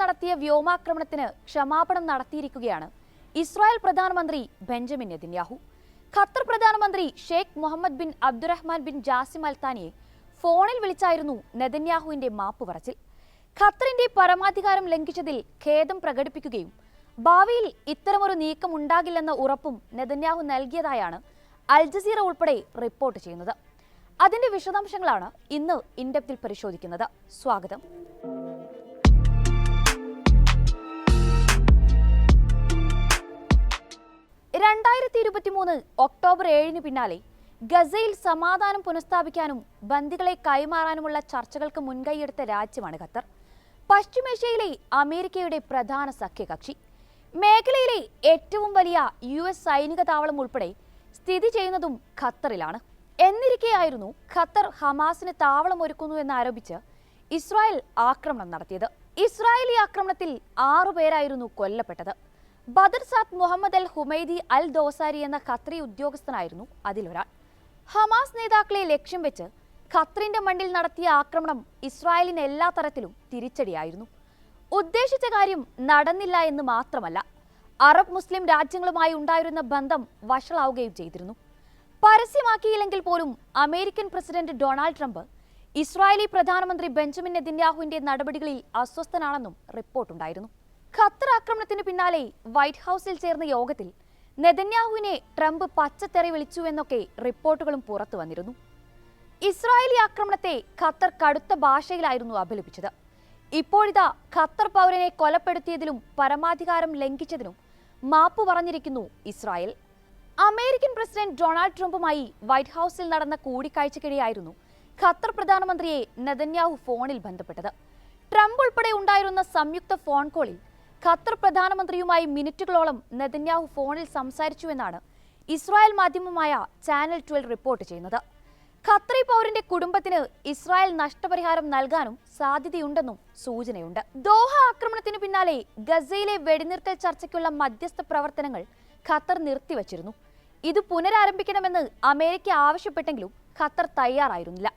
നടത്തിയ വ്യോമാക്രമണത്തിന് ക്ഷമാപണം നടത്തിയിരിക്കുകയാണ് ഇസ്രായേൽ പ്രധാനമന്ത്രി ബെഞ്ചമിൻ നെതന്യാഹു. ഖത്തർ പ്രധാനമന്ത്രി Sheikh Mohammed bin Abdulrahman bin Jassim അൽത്താനിയെ ഫോണിൽ വിളിച്ചായിരുന്നു നെതന്യാഹുവിന്റെ മാപ്പ് പറച്ചിൽ. ഖത്തറിന്റെ പരമാധികാരം ലംഘിച്ചതിൽ ഖേദം പ്രകടിപ്പിക്കുകയും ഭാവിയിൽ ഇത്തരമൊരു നീക്കം ഉണ്ടാകില്ലെന്ന ഉറപ്പും നെതന്യാഹു നൽകിയതായാണ് അൽ ജസീറ ഉൾപ്പെടെ റിപ്പോർട്ട് ചെയ്യുന്നത്. അതിന്റെ വിശദാംശങ്ങളാണ് ഇന്ന് ഇൻഡെപ്തിൽ പരിശോധിക്കുന്നത്. സ്വാഗതം. ഇരുപത്തിമൂന്ന് ഒക്ടോബർ ഏഴിന് പിന്നാലെ ഗസയിൽ സമാധാനം പുനഃസ്ഥാപിക്കാനും ബന്ദികളെ കൈമാറാനുമുള്ള ചർച്ചകൾക്ക് മുൻകൈയെടുത്ത രാജ്യമാണ് ഖത്തർ. പശ്ചിമേഷ്യയിലെ അമേരിക്കയുടെ പ്രധാന സഖ്യകക്ഷി. മേഖലയിലെ ഏറ്റവും വലിയ യു എസ് സൈനിക താവളം ഉൾപ്പെടെ സ്ഥിതി ചെയ്യുന്നതും ഖത്തറിലാണ്. എന്നിരിക്കെയായിരുന്നു ഖത്തർ ഹമാസിന് താവളം ഒരുക്കുന്നു എന്നാരോപിച്ച് ഇസ്രായേൽ ആക്രമണം നടത്തിയത്. ഇസ്രായേലി ആക്രമണത്തിൽ ആറുപേരായിരുന്നു കൊല്ലപ്പെട്ടത്. Badr Saad Mohammed Al Humaidi Al Dosari എന്ന ഖത്രി ഉദ്യോഗസ്ഥനായിരുന്നു അതിലൊരാൾ. ഹമാസ് നേതാക്കളെ ലക്ഷ്യം വെച്ച് ഖത്രിന്റെ മണ്ണിൽ നടത്തിയ ആക്രമണം ഇസ്രായേലിന് എല്ലാ തരത്തിലും തിരിച്ചടിയായിരുന്നു. ഉദ്ദേശിച്ച കാര്യം നടന്നില്ല എന്ന് മാത്രമല്ല അറബ് മുസ്ലിം രാജ്യങ്ങളുമായി ഉണ്ടായിരുന്ന ബന്ധം വഷളാവുകയും ചെയ്തിരുന്നു. പരസ്യമാക്കിയില്ലെങ്കിൽ പോലും American president Donald Trump Israeli പ്രധാനമന്ത്രി ബെഞ്ചമിൻ നെതിന്യാഹുവിന്റെ നടപടികളിൽ അസ്വസ്ഥനാണെന്നും റിപ്പോർട്ടുണ്ടായിരുന്നു. ഖത്തർ ആക്രമണത്തിന് പിന്നാലെ വൈറ്റ് ഹൗസിൽ ചേർന്ന യോഗത്തിൽ നെതന്യാഹുവിനെ ട്രംപ് പച്ചത്തെറി വിളിച്ചുവെന്നൊക്കെ റിപ്പോർട്ടുകളും പുറത്തു വന്നിരുന്നു. ഇസ്രായേലി ആക്രമണത്തെ ഖത്തർ കടുത്ത ഭാഷയിലായിരുന്നു അപലപിച്ചത്. ഇപ്പോഴിതാ ഖത്തർ പൗരനെ കൊലപ്പെടുത്തിയതിലും പരമാധികാരം ലംഘിച്ചതിനും മാപ്പ് പറഞ്ഞിരിക്കുന്നു ഇസ്രായേൽ. അമേരിക്കൻ പ്രസിഡന്റ് ഡൊണാൾഡ് ട്രംപുമായി വൈറ്റ് ഹൗസിൽ നടന്ന കൂടിക്കാഴ്ചക്കിടെയായിരുന്നു ഖത്തർ പ്രധാനമന്ത്രിയെ നെതന്യാഹു ഫോണിൽ ബന്ധപ്പെട്ടത്. ട്രംപ് ഉൾപ്പെടെ ഉണ്ടായിരുന്ന സംയുക്ത ഫോൺ കോളിൽ ഖത്തർ പ്രധാനമന്ത്രിയുമായി മിനിറ്റുകളോളം നെതന്യാഹു ഫോണിൽ സംസാരിച്ചുവെന്നാണ് ഇസ്രായേൽ മാധ്യമമായ ചാനൽ ട്വൽവ് റിപ്പോർട്ട് ചെയ്യുന്നത്. ഖത്രി പൗരന്റെ കുടുംബത്തിന് ഇസ്രായേൽ നഷ്ടപരിഹാരം നൽകാനും സാധ്യതയുണ്ടെന്നും സൂചനയുണ്ട്. ദോഹ ആക്രമണത്തിന് പിന്നാലെ ഗസയിലെ വെടിനിർത്തൽ ചർച്ചയ്ക്കുള്ള മധ്യസ്ഥ പ്രവർത്തനങ്ങൾ ഖത്തർ നിർത്തിവച്ചിരുന്നു. ഇത് പുനരാരംഭിക്കണമെന്ന് അമേരിക്ക ആവശ്യപ്പെട്ടെങ്കിലും ഖത്തർ തയ്യാറായിരുന്നില്ല.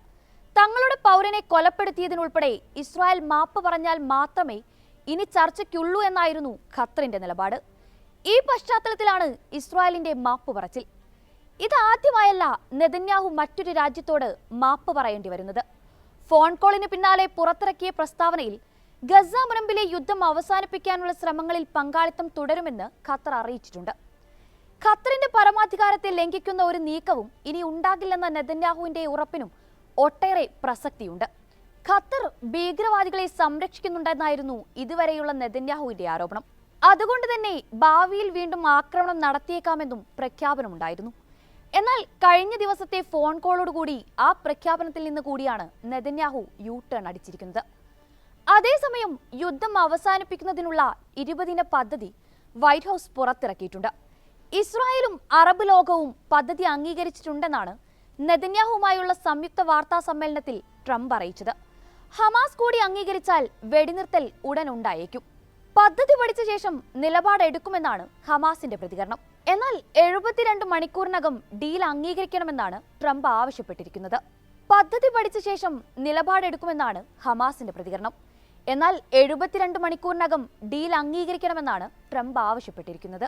തങ്ങളുടെ പൗരനെ കൊലപ്പെടുത്തിയതിനുൾപ്പെടെ ഇസ്രായേൽ മാപ്പ് പറഞ്ഞാൽ മാത്രമേ ഇനി ചർച്ചയ്ക്കുള്ളൂ എന്നായിരുന്നു ഖത്തറിന്റെ നിലപാട്. ഈ പശ്ചാത്തലത്തിലാണ് ഇസ്രായേലിന്റെ മാപ്പ് പറച്ചിൽ. ഇതാദ്യമായല്ല നെതന്യാഹു മറ്റൊരു രാജ്യത്തോട് മാപ്പ് പറയേണ്ടി വരുന്നത്. ഫോൺ കോളിന് പിന്നാലെ പുറത്തിറക്കിയ പ്രസ്താവനയിൽ ഗസ മുനമ്പിലെ യുദ്ധം അവസാനിപ്പിക്കാനുള്ള ശ്രമങ്ങളിൽ പങ്കാളിത്തം തുടരുമെന്ന് ഖത്തർ അറിയിച്ചിട്ടുണ്ട്. ഖത്തറിന്റെ പരമാധികാരത്തെ ലംഘിക്കുന്ന ഒരു നീക്കവും ഇനി ഉണ്ടാകില്ലെന്ന നെതന്യാഹുവിന്റെ ഉറപ്പിനും ഒട്ടേറെ പ്രസക്തിയുണ്ട്. ഖത്തർ ഭീകരവാദികളെ സംരക്ഷിക്കുന്നുണ്ടെന്നായിരുന്നു ഇതുവരെയുള്ള നെതന്യാഹുവിന്റെ ആരോപണം. അതുകൊണ്ട് തന്നെ ഭാവിയിൽ വീണ്ടും ആക്രമണം നടത്തിയേക്കാമെന്നും പ്രഖ്യാപനമുണ്ടായിരുന്നു. എന്നാൽ കഴിഞ്ഞ ദിവസത്തെ ഫോൺ കോളോടുകൂടി ആ പ്രഖ്യാപനത്തിൽ നിന്ന് കൂടിയാണ് നെതന്യാഹു യു ടേൺ അടിച്ചിരിക്കുന്നത്. അതേസമയം യുദ്ധം അവസാനിപ്പിക്കുന്നതിനുള്ള ഇരുപതിന പദ്ധതി വൈറ്റ് ഹൗസ് പുറത്തിറക്കിയിട്ടുണ്ട്. ഇസ്രായേലും അറബ് ലോകവും പദ്ധതി അംഗീകരിച്ചിട്ടുണ്ടെന്നാണ് നെതന്യാഹുമായുള്ള സംയുക്ത വാർത്താ സമ്മേളനത്തിൽ ട്രംപ് അറിയിച്ചത്. ഹമാസ് കൂടി അംഗീകരിച്ചാൽ വെടിനിർത്തൽ ഉടൻ ഉണ്ടായേക്കും. പദ്ധതി പഠിച്ച ശേഷം നിലപാടെടുക്കുമെന്നാണ് ഹമാസിന്റെ പ്രതികരണം. എന്നാൽ എഴുപത്തിരണ്ട് മണിക്കൂറിനകം ഡീൽ അംഗീകരിക്കണമെന്നാണ് ട്രംപ് ആവശ്യപ്പെട്ടിരിക്കുന്നത്. പദ്ധതി പഠിച്ച ശേഷം നിലപാടെടുക്കുമെന്നാണ് ഹമാസിന്റെ പ്രതികരണം. എന്നാൽ എഴുപത്തിരണ്ട് മണിക്കൂറിനകം ഡീൽ അംഗീകരിക്കണമെന്നാണ് ട്രംപ് ആവശ്യപ്പെട്ടിരിക്കുന്നത്.